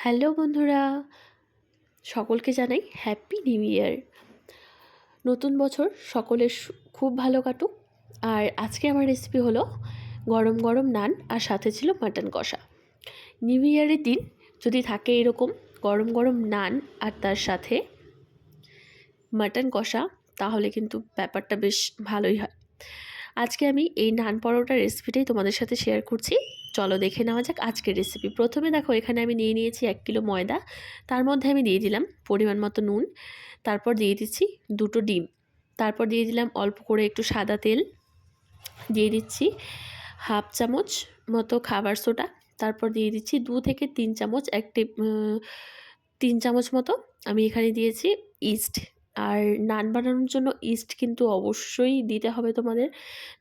Hello বন্ধুরা, সকলকে জানাই হ্যাপি নিউ ইয়ার নতুন বছর সকলের খুব ভালো কাটুক। আর আজকে আমার রেসিপি হলো গরম গরম নান আর সাথে ছিল মাটন কষা। নিউ ইয়ারের দিন যদি থাকে এরকম গরম গরম নান আর তার সাথে মাটন কষা, তাহলে কিন্তু ব্যাপারটা বেশ ভালোই হয়। আজকে আমি এই নান পরোটার রেসিপিটাই তোমাদের সাথে শেয়ার করছি। চলো দেখে নেওয়া যাক আজকের রেসিপি প্রথমে দেখো, এখানে আমি নিয়ে নিয়েছি এক কিলো ময়দা। তার মধ্যে আমি দিয়ে দিলাম পরিমাণ মতো নুন। তারপর দিয়ে দিচ্ছি দুটো ডিম। তারপর দিয়ে দিলাম অল্প করে একটু সাদা তেল। দিয়ে দিচ্ছি হাফ চামচ মতো খাবার সোডা। তারপর দিয়ে দিচ্ছি দু থেকে তিন চামচ এক টেপ তিন চামচ মতো আমি এখানে দিয়েছি ইস্ট আর নান বানানোর জন্য ইস্ট কিন্তু অবশ্যই দিতে হবে তোমাদের,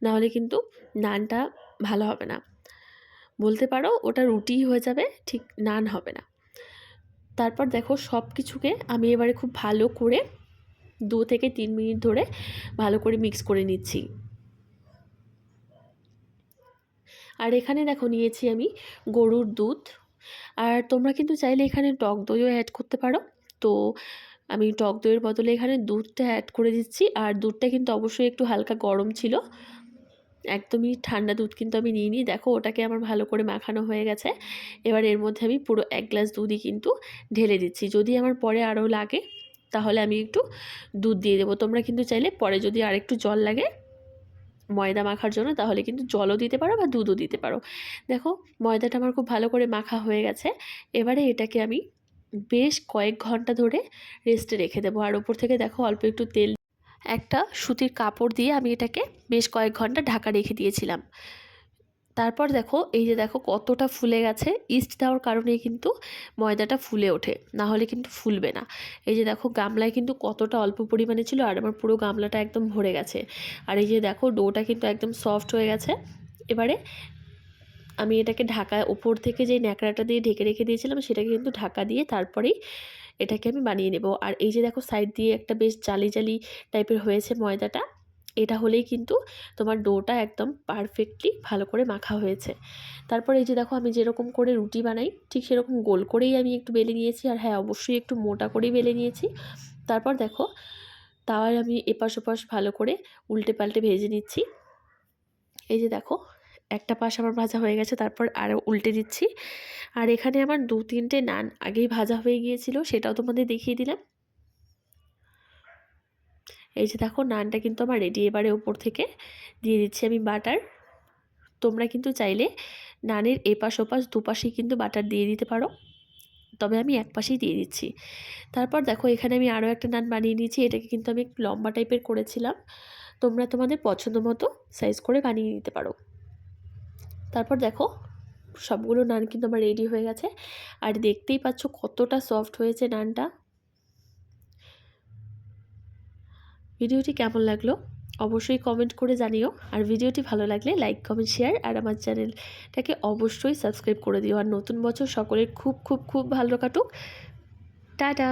নাহলে কিন্তু নানটা ভালো হবে না। বলতে পারো ওটা রুটিই হয়ে যাবে, ঠিক নান হবে না। তারপর দেখো সব কিছুকে আমি এবারে খুব ভালো করে দু থেকে তিন মিনিট ধরে ভালো করে মিক্স করে নিচ্ছি। আর এখানে দেখো নিয়েছি আমি গরুর দুধ। আর তোমরা কিন্তু চাইলে এখানে টক দইও অ্যাড করতে পারো। তো আমি টক দইয়ের বদলে এখানে দুধটা অ্যাড করে দিচ্ছি। আর দুধটা কিন্তু অবশ্যই একটু হালকা গরম ছিল। একদমই ঠান্ডা দুধ কিন্তু আমি নিই দেখো, ওটাকে আমার ভালো করে মাখানো হয়ে গেছে। এবার এর মধ্যে আমি পুরো এক গ্লাস দুধই কিন্তু ঢেলে দিচ্ছি। যদি আমার পরে আরও লাগে, তাহলে আমি একটু দুধ দিয়ে দেবো। তোমরা কিন্তু চাইলে পরে যদি আর একটু জল লাগে ময়দা মাখার জন্য, তাহলে কিন্তু জলও দিতে পারো বা দুধও দিতে পারো। দেখো, ময়দাটা আমার খুব ভালো করে মাখা হয়ে গেছে। এবারে এটাকে আমি বেশ কয়েক ঘণ্টা ধরে রেস্টে রেখে দেবো। আর ওপর থেকে দেখো অল্প একটু তেল একটা সুতির কাপড় দিয়ে আমি এটাকে বেশ কয়েক ঘণ্টা ঢাকা রেখে দিয়েছিলাম। তারপর দেখো, এই যে দেখো কতটা ফুলে গেছে। ইস্ট দেওয়ার কারণে কিন্তু ময়দাটা ফুলে ওঠে, না হলে কিন্তু ফুলবে না। এই যে দেখো গামলায় কিন্তু কতটা অল্প পরিমাণে ছিল আর আমার পুরো গামলাটা একদম ভরে গেছে। আর এই যে দেখো ডোটা কিন্তু একদম সফট হয়ে গেছে। এবারে আমি এটাকে ঢাকা ওপর থেকে যে ন্যাকড়াটা দিয়ে ঢেকে রেখে দিয়েছিলাম, সেটাকে কিন্তু ঢাকা দিয়ে তারপরেই এটাকে আমি বানিয়ে নেব। আর এই যে দেখো সাইড দিয়ে একটা বেশ জালি জালি টাইপের হয়েছে ময়দাটা, এটা হলেই কিন্তু তোমার ডোটা একদম পারফেক্টলি ভালো করে মাখা হয়েছে। তারপর এই যে দেখো আমি যেরকম করে রুটি বানাই, ঠিক সেরকম গোল করেই আমি একটু বেলে নিয়েছি, আর হ্যাঁ অবশ্যই একটু মোটা করেই বেলে নিয়েছি। তারপর দেখো তাওয়ার আমি এপাশ ওপাশ ভালো করে উল্টে পাল্টে ভেজে নিচ্ছি। এই যে দেখো একটা পাশ আমার ভাজা হয়ে গেছে, তারপর আরও উল্টে দিচ্ছি। আর এখানে আমার দু তিনটে নান আগেই ভাজা হয়ে গিয়েছিল, সেটাও তোমাদের দেখিয়ে দিলাম। এই যে দেখো, নানটা কিন্তু আমার রেডি এবারে ওপর থেকে। দিয়ে দিচ্ছি আমি বাটার। তোমরা কিন্তু চাইলে নানের এপাশ ওপাশ দুপাশেই কিন্তু বাটার দিয়ে দিতে পারো। তবে আমি এক পাশেই দিয়ে দিচ্ছি। তারপর দেখো, এখানে আমি আরও একটা নান বানিয়ে নিয়েছি, এটাকে কিন্তু আমি লম্বা টাইপের করেছিলাম। তোমরা তোমাদের পছন্দ মতো সাইজ করে বানিয়ে নিতে পারো। তারপর দেখো সবগুলো নান কিন্তু আমার রেডি হয়ে গেছে। আর দেখতেই পাচ্ছ কতটা সফট হয়েছে নানটা। ভিডিওটি কেমন লাগল অবশ্যই কমেন্ট করে জানিও। আর ভিডিওটি ভালো লাগলে লাইক কমেন্ট শেয়ার আর আমার চ্যানেলটাকে অবশ্যই সাবস্ক্রাইব করে দিও। আর নতুন বছর সকলের খুব খুব খুব ভালো কাটুক। টাটা!